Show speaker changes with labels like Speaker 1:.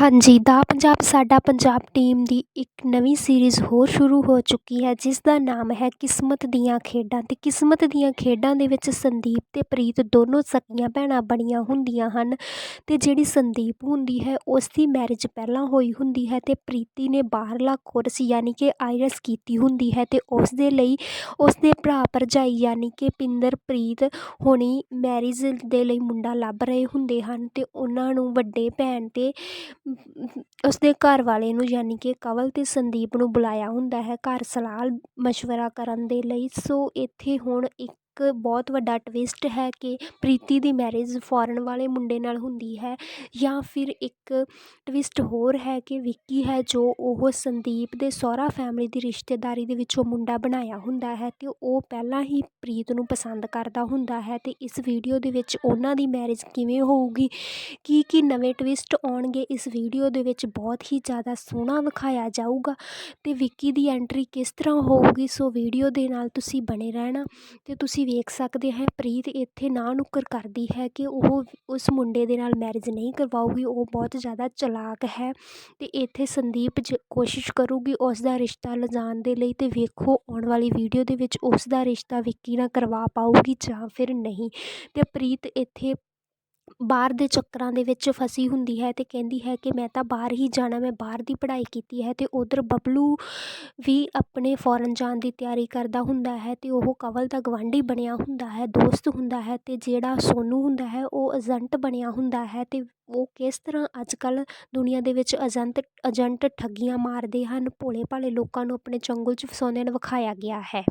Speaker 1: ਹਾਂਜੀ, ਦਾ ਪੰਜਾਬ, ਸਾਡਾ ਪੰਜਾਬ ਟੀਮ ਦੀ ਇੱਕ ਨਵੀਂ ਸੀਰੀਜ਼ ਹੋਰ ਸ਼ੁਰੂ ਹੋ ਚੁੱਕੀ ਹੈ, ਜਿਸ ਦਾ ਨਾਮ ਹੈ ਕਿਸਮਤ ਦੀਆਂ ਖੇਡਾਂ। ਅਤੇ ਕਿਸਮਤ ਦੀਆਂ ਖੇਡਾਂ ਦੇ ਵਿੱਚ ਸੰਦੀਪ ਅਤੇ ਪ੍ਰੀਤ ਦੋਨੋਂ ਸਕੀਆਂ ਭੈਣਾਂ ਬਣੀਆਂ ਹੁੰਦੀਆਂ ਹਨ ਅਤੇ ਜਿਹੜੀ ਸੰਦੀਪ ਹੁੰਦੀ ਹੈ ਉਸ ਦੀ ਮੈਰਿਜ ਪਹਿਲਾਂ ਹੋਈ ਹੁੰਦੀ ਹੈ ਅਤੇ ਪ੍ਰੀਤੀ ਨੇ ਬਾਹਰਲਾ ਕੋਰਸ ਯਾਨੀ ਕਿ ਆਈਲੈਟਸ ਕੀਤੀ ਹੁੰਦੀ ਹੈ ਅਤੇ ਉਸ ਦੇ ਲਈ ਉਸ ਦੇ ਭਰਾ ਭਰਜਾਈ ਯਾਨੀ ਕਿ ਪਿੰਦਰਪ੍ਰੀਤ ਹੋਣੀ ਮੈਰਿਜ ਦੇ ਲਈ ਮੁੰਡਾ ਲੱਭ ਰਹੇ ਹੁੰਦੇ ਹਨ ਅਤੇ ਉਹਨਾਂ ਨੂੰ ਵੱਡੇ ਭੈਣ 'ਤੇ ਉਸਦੇ ਘਰ ਵਾਲੇ ਨੂੰ ਯਾਨੀ ਕਿ ਕਵਲ ਅਤੇ ਸੰਦੀਪ ਨੂੰ ਬੁਲਾਇਆ ਹੁੰਦਾ ਹੈ ਘਰ ਸਲਾਹ ਮਸ਼ਵਰਾ ਕਰਨ ਦੇ ਲਈ। ਸੋ ਇੱਥੇ ਹੁਣ ਇੱਕ ਇੱਕ ਬਹੁਤ ਵੱਡਾ ਟਵਿਸਟ ਹੈ ਕਿ ਪ੍ਰੀਤੀ ਦੀ ਮੈਰਿਜ ਫੋਰਨ ਵਾਲੇ ਮੁੰਡੇ ਨਾਲ ਹੁੰਦੀ ਹੈ ਜਾਂ ਫਿਰ ਇੱਕ ਟਵਿਸਟ ਹੋਰ ਹੈ ਕਿ ਵਿੱਕੀ ਹੈ ਜੋ ਉਹ ਸੰਦੀਪ ਦੇ ਸਹੁਰਾ ਫੈਮਿਲੀ ਦੀ ਰਿਸ਼ਤੇਦਾਰੀ ਦੇ ਵਿੱਚੋਂ ਮੁੰਡਾ ਬਣਾਇਆ ਹੁੰਦਾ ਹੈ ਅਤੇ ਉਹ ਪਹਿਲਾਂ ਹੀ ਪ੍ਰੀਤ ਨੂੰ ਪਸੰਦ ਕਰਦਾ ਹੁੰਦਾ ਹੈ ਅਤੇ ਇਸ ਵੀਡੀਓ ਦੇ ਵਿੱਚ ਉਹਨਾਂ ਦੀ ਮੈਰਿਜ ਕਿਵੇਂ ਹੋਊਗੀ, ਕੀ ਕੀ ਨਵੇਂ ਟਵਿਸਟ ਆਉਣਗੇ, ਇਸ ਵੀਡੀਓ ਦੇ ਵਿੱਚ ਬਹੁਤ ਹੀ ਜ਼ਿਆਦਾ ਸੋਹਣਾ ਵਿਖਾਇਆ ਜਾਊਗਾ ਅਤੇ ਵਿੱਕੀ ਦੀ ਐਂਟਰੀ ਕਿਸ ਤਰ੍ਹਾਂ ਹੋਊਗੀ, ਸੋ ਵੀਡੀਓ ਦੇ ਨਾਲ ਤੁਸੀਂ ਬਣੇ ਰਹਿਣਾ ਅਤੇ ਤੁਸੀਂ ਵੇਖ ਸਕਦੇ ਹੈ, ਪ੍ਰੀਤ ਇੱਥੇ ਨਾ ਨੁੱਕਰ ਕਰਦੀ ਹੈ ਕਿ ਉਹ ਉਸ ਮੁੰਡੇ ਦੇ ਨਾਲ ਮੈਰਿਜ ਨਹੀਂ ਕਰਵਾਊਗੀ, ਉਹ ਬਹੁਤ ਜ਼ਿਆਦਾ ਚਲਾਕ ਹੈ ਅਤੇ ਇੱਥੇ ਸੰਦੀਪ ਜ, ਕੋਸ਼ਿਸ਼ ਕਰੂਗੀ ਉਸ ਦਾ ਰਿਸ਼ਤਾ ਲਿਜਾਣ ਦੇ ਲਈ ਅਤੇ ਵੇਖੋ ਆਉਣ ਵਾਲੀ ਵੀਡੀਓ ਦੇ ਵਿੱਚ ਉਸ ਦਾ ਰਿਸ਼ਤਾ ਵਿੱਕੀ ਨਾਲ ਕਰਵਾ ਪਾਊਗੀ ਜਾਂ ਫਿਰ ਨਹੀਂ। ਅਤੇ ਪ੍ਰੀਤ ਇੱਥੇ ਬਾਹਰ ਦੇ ਚੱਕਰਾਂ ਦੇ ਵਿੱਚ ਫਸੀ ਹੁੰਦੀ ਹੈ ਅਤੇ ਕਹਿੰਦੀ ਹੈ ਕਿ ਮੈਂ ਤਾਂ ਬਾਹਰ ਹੀ ਜਾਣਾ, ਮੈਂ ਬਾਹਰ ਦੀ ਪੜ੍ਹਾਈ ਕੀਤੀ ਹੈ ਅਤੇ ਉੱਧਰ ਬਬਲੂ ਵੀ ਆਪਣੇ ਫੋਰਨ ਜਾਣ ਦੀ ਤਿਆਰੀ ਕਰਦਾ ਹੁੰਦਾ ਹੈ ਅਤੇ ਉਹ ਕਵਲ ਦਾ ਗੁਆਂਢੀ ਬਣਿਆ ਹੁੰਦਾ ਹੈ, ਦੋਸਤ ਹੁੰਦਾ ਹੈ ਅਤੇ ਜਿਹੜਾ ਸੋਨੂੰ ਹੁੰਦਾ ਹੈ ਉਹ ਏਜੰਟ ਬਣਿਆ ਹੁੰਦਾ ਹੈ ਅਤੇ ਉਹ ਕਿਸ ਤਰ੍ਹਾਂ ਅੱਜ ਕੱਲ੍ਹ ਦੁਨੀਆ ਦੇ ਵਿੱਚ ਏਜੰਟ ਏਜੰਟ ਠੱਗੀਆਂ ਮਾਰਦੇ ਹਨ ਭੋਲੇ ਭਾਲੇ ਲੋਕਾਂ ਨੂੰ ਆਪਣੇ ਚੰਗੁਲ 'ਚ ਫਸਾਉਂਦੇ ਹਨ ਵਿਖਾਇਆ ਗਿਆ ਹੈ।